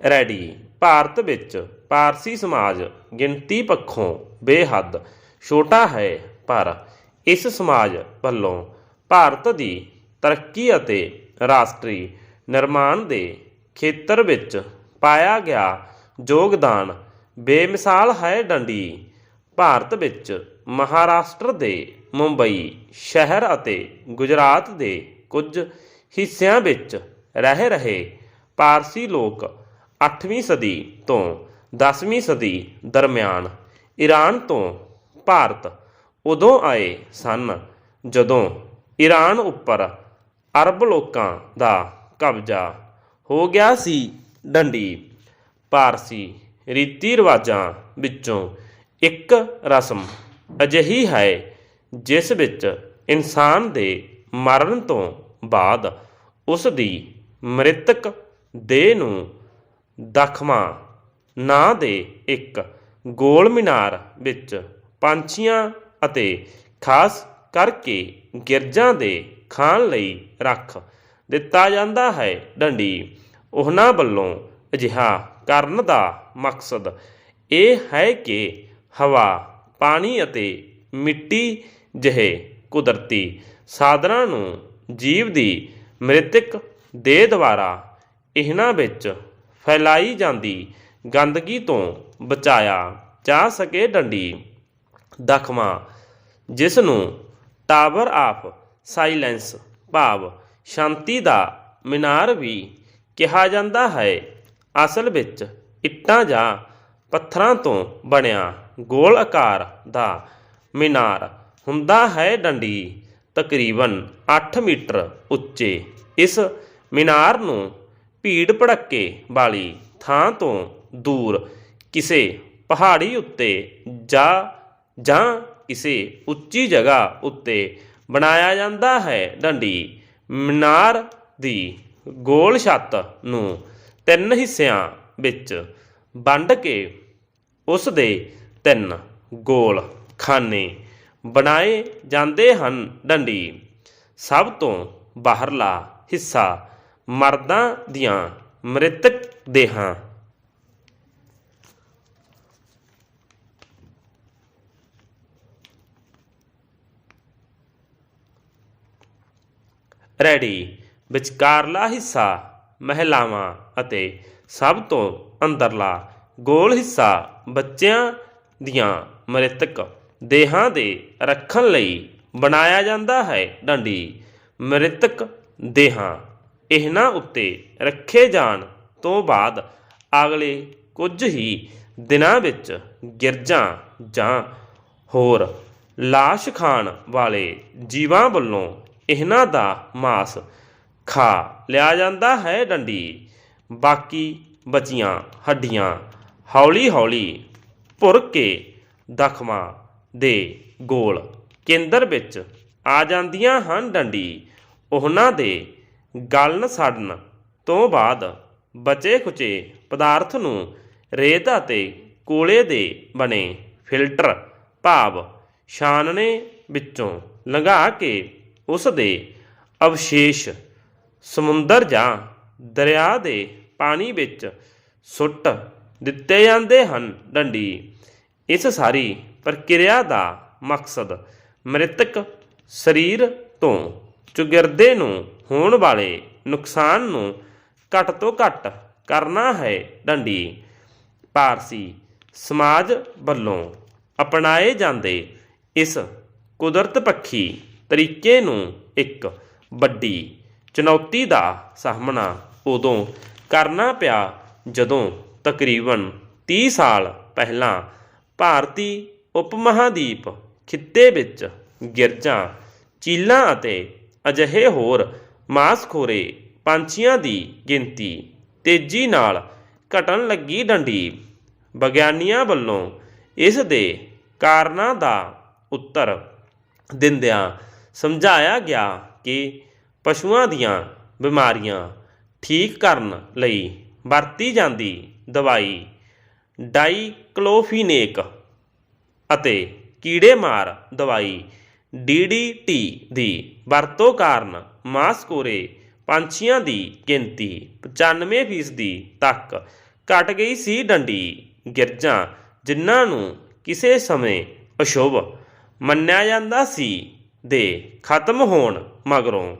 Ready. Bharat ਵਿੱਚ ਪਾਰਸੀ ਸਮਾਜ ਗਿਣਤੀ ਪੱਖੋਂ ਬੇਹੱਦ ਛੋਟਾ ਹੈ, ਪਰ ਇਸ ਸਮਾਜ ਵੱਲੋਂ ਭਾਰਤ ਦੀ ਤਰੱਕੀ ਅਤੇ ਰਾਸ਼ਟਰੀ ਨਿਰਮਾਣ ਦੇ ਖੇਤਰ ਵਿੱਚ ਪਾਇਆ ਗਿਆ ਯੋਗਦਾਨ ਬੇਮਿਸਾਲ ਹੈ ਡੰਡੀ। ਭਾਰਤ ਵਿੱਚ ਮਹਾਰਾਸ਼ਟਰ ਦੇ ਮੁੰਬਈ ਸ਼ਹਿਰ ਅਤੇ ਗੁਜਰਾਤ ਦੇ ਕੁਝ ਹਿੱਸਿਆਂ ਵਿੱਚ ਰਹਿ ਰਹੇ ਪਾਰਸੀ ਲੋਕ 8ਵੀਂ ਸਦੀ ਤੋਂ 10ਵੀਂ ਸਦੀ ਦਰਮਿਆਨ ਈਰਾਨ ਤੋਂ ਭਾਰਤ ਉਦੋਂ ਆਏ ਸਨ, ਜਦੋਂ ਈਰਾਨ ਉੱਪਰ ਅਰਬ ਲੋਕਾਂ ਦਾ ਕਬਜ਼ਾ ਹੋ ਗਿਆ ਸੀ ਡੰਡੀ। ਪਾਰਸੀ ਰੀਤੀ ਰਿਵਾਜਾਂ ਵਿੱਚੋਂ ਇੱਕ ਰਸਮ ਅਜਿਹੀ ਹੈ ਜਿਸ ਵਿੱਚ ਇਨਸਾਨ ਦੇ ਮਰਨ ਤੋਂ ਬਾਅਦ ਉਸ ਦੀ ਮ੍ਰਿਤਕ ਦੇਹ ਨੂੰ ਦਖਮਾ। ਨਾਂ ਦੇ ਇੱਕ ਗੋਲ ਮੀਨਾਰ ਵਿੱਚ ਪੰਛੀਆਂ ਅਤੇ ਖਾਸ ਕਰਕੇ ਗਿਰਜਾਂ ਦੇ ਖਾਣ ਲਈ ਰੱਖ ਦਿੱਤਾ ਜਾਂਦਾ ਹੈ ਡੰਡੀ। ਉਹਨਾਂ ਵੱਲੋਂ ਅਜਿਹਾ ਕਰਨ ਦਾ ਮਕਸਦ ਇਹ ਹੈ ਕਿ ਹਵਾ, ਪਾਣੀ ਅਤੇ ਮਿੱਟੀ ਜਿਹੇ ਕੁਦਰਤੀ ਸਾਧਨਾਂ ਨੂੰ ਜੀਵ ਦੀ ਮ੍ਰਿਤਕ ਦੇ ਦੁਆਰਾ ਇਹਨਾਂ ਵਿੱਚ ਫੈਲਾਈ ਜਾਂਦੀ ਗੰਦਗੀ ਤੋਂ ਬਚਾਇਆ ਜਾ ਸਕੇ ਡੰਡੀ। ਦਖਮਾ, ਜਿਸ ਨੂੰ ਟਾਵਰ ਆਫ ਸਾਇਲੈਂਸ ਭਾਵ ਸ਼ਾਂਤੀ ਦਾ ਮੀਨਾਰ ਵੀ ਕਿਹਾ ਜਾਂਦਾ ਹੈ, ਅਸਲ ਵਿੱਚ ਇੱਟਾਂ ਜਾਂ ਪੱਥਰਾਂ ਤੋਂ ਬਣਿਆ ਗੋਲ ਆਕਾਰ ਦਾ ਮੀਨਾਰ ਹੁੰਦਾ ਹੈ ਡੰਡੀ, ਤਕਰੀਬਨ 8 ਮੀਟਰ ਉੱਚੇ। ਇਸ ਮੀਨਾਰ ਨੂੰ ਭੀੜ ਭੜੱਕੇ ਵਾਲੀ ਥਾਂ ਤੋਂ ਦੂਰ ਕਿਸੇ ਪਹਾੜੀ ਉੱਤੇ ਜਾਂ ਜਾਂ ਕਿਸੇ ਉੱਚੀ ਜਗ੍ਹਾ ਉੱਤੇ ਬਣਾਇਆ ਜਾਂਦਾ ਹੈ ਡੰਡੀ। ਮੀਨਾਰ ਦੀ ਗੋਲ ਛੱਤ ਨੂੰ ਤਿੰਨ ਹਿੱਸਿਆਂ ਵਿੱਚ ਵੰਡ ਕੇ ਉਸ ਦੇ ਤਿੰਨ ਗੋਲ ਖਾਨੇ ਬਣਾਏ ਜਾਂਦੇ ਹਨ। ਡੰਡੀ ਸਭ ਤੋਂ ਬਾਹਰਲਾ ਹਿੱਸਾ ਮਰਦਾਂ ਦੀਆਂ ਮ੍ਰਿਤਕ ਦੇਹਾਂ। ਰੈਡੀ। ਵਿਚਕਾਰਲਾ ਹਿੱਸਾ ਮਹਿਲਾਵਾਂ ਅਤੇ ਸਭ ਤੋਂ ਅੰਦਰਲਾ ਗੋਲ ਹਿੱਸਾ ਬੱਚਿਆਂ ਦੀਆਂ ਮ੍ਰਿਤਕ ਦੇਹਾਂ ਦੇ ਰੱਖਣ ਲਈ ਬਣਾਇਆ ਜਾਂਦਾ ਹੈ ਡੰਡੀ। ਮ੍ਰਿਤਕ ਦੇਹਾਂ। ਇਹਨਾਂ ਉੱਤੇ ਰੱਖੇ ਜਾਣ ਤੋਂ ਬਾਅਦ ਅਗਲੇ ਕੁਝ ਹੀ ਦਿਨਾਂ ਵਿੱਚ ਗਿਰਜਾਂ ਜਾਂ ਹੋਰ ਲਾਸ਼ ਖਾਣ ਵਾਲੇ ਜੀਵਾਂ ਵੱਲੋਂ ਇਹਨਾਂ ਦਾ ਮਾਸ ਖਾ ਲਿਆ ਜਾਂਦਾ ਹੈ ਡੰਡੀ। ਬਾਕੀ ਬਚੀਆਂ ਹੱਡੀਆਂ ਹੌਲੀ ਹੌਲੀ ਭੁਰ ਕੇ ਦਖਮਾਂ ਦੇ ਗੋਲ ਕੇਂਦਰ ਵਿੱਚ ਆ ਜਾਂਦੀਆਂ ਹਨ ਡੰਡੀ। ਉਹਨਾਂ ਦੇ ਗਲਨ ਸੜਨ ਤੋਂ ਬਾਅਦ ਬਚੇ ਖੁਚੇ ਪਦਾਰਥ ਨੂੰ ਰੇਤ ਅਤੇ ਕੋਲੇ ਦੇ ਬਣੇ ਫਿਲਟਰ ਭਾਵ ਛਾਨਣੇ ਵਿੱਚੋਂ ਲੰਘਾ ਕੇ ਉਸ ਦੇ ਅਵਸ਼ੇਸ਼ ਸਮੁੰਦਰ ਜਾਂ ਦਰਿਆ ਦੇ ਪਾਣੀ ਵਿੱਚ ਸੁੱਟ ਦਿੱਤੇ ਜਾਂਦੇ ਹਨ। ਡੰਡੀ। ਇਸ ਸਾਰੀ ਪ੍ਰਕਿਰਿਆ ਦਾ ਮਕਸਦ ਮ੍ਰਿਤਕ ਸਰੀਰ ਤੋਂ ਚੁਗਿਰਦੇ ਨੂੰ, ਹੋਣ ਵਾਲੇ ਨੁਕਸਾਨ ਨੂੰ ਘੱਟ ਤੋਂ ਘੱਟ ਕਰਨਾ ਹੈ ਡੰਡੀ। ਪਾਰਸੀ ਸਮਾਜ ਵੱਲੋਂ ਅਪਣਾਏ ਜਾਂਦੇ ਇਸ ਕੁਦਰਤ ਪੱਖੀ ਤਰੀਕੇ ਨੂੰ ਇੱਕ ਵੱਡੀ ਚੁਣੌਤੀ ਦਾ ਸਾਹਮਣਾ ਉਦੋਂ ਕਰਨਾ ਪਿਆ ਜਦੋਂ ਤਕਰੀਬਨ 30 ਸਾਲ ਪਹਿਲਾਂ ਭਾਰਤੀ ਉਪਮਹਾਦੀਪ ਖਿੱਤੇ ਵਿੱਚ ਗਿਰਜਾਂ ਚੀਲਾਂ ਅਤੇ ਅਜਿਹੇ ਹੋਰ ਮਾਸਖੋਰੇ ਪੰਛੀਆਂ ਦੀ ਗਿਣਤੀ ਤੇਜ਼ੀ ਨਾਲ ਘਟਣ ਲੱਗੀ ਡੰਡੀ। ਵਿਗਿਆਨੀਆਂ ਵੱਲੋਂ ਇਸ ਦੇ ਕਾਰਨਾਂ ਦਾ ਉੱਤਰ ਦਿੰਦਿਆਂ ਸਮਝਾਇਆ ਗਿਆ ਕਿ ਪਸ਼ੂਆਂ ਦੀਆਂ ਬਿਮਾਰੀਆਂ ਠੀਕ ਕਰਨ ਲਈ ਵਰਤੀ ਜਾਂਦੀ ਦਵਾਈ ਡਾਈਕਲੋਫੀਨੇਕ ਅਤੇ ਕੀੜੇਮਾਰ ਦਵਾਈ ਡੀਡੀਟੀ ਦੀ ਵਰਤੋਂ ਕਾਰਨ ਮਾਸਕੋਰੇ ਪੰਛੀਆਂ ਦੀ ਗਿਣਤੀ 95% ਤੱਕ ਘਟ ਗਈ ਸੀ ਡੰਡੀ ਗਿਰਜਾਂ, ਜਿਨ੍ਹਾਂ ਨੂੰ ਕਿਸੇ ਸਮੇਂ ਅਸ਼ੁਭ ਮੰਨਿਆ ਜਾਂਦਾ ਸੀ, ਦੇ ਖਤਮ ਹੋਣ ਮਗਰੋਂ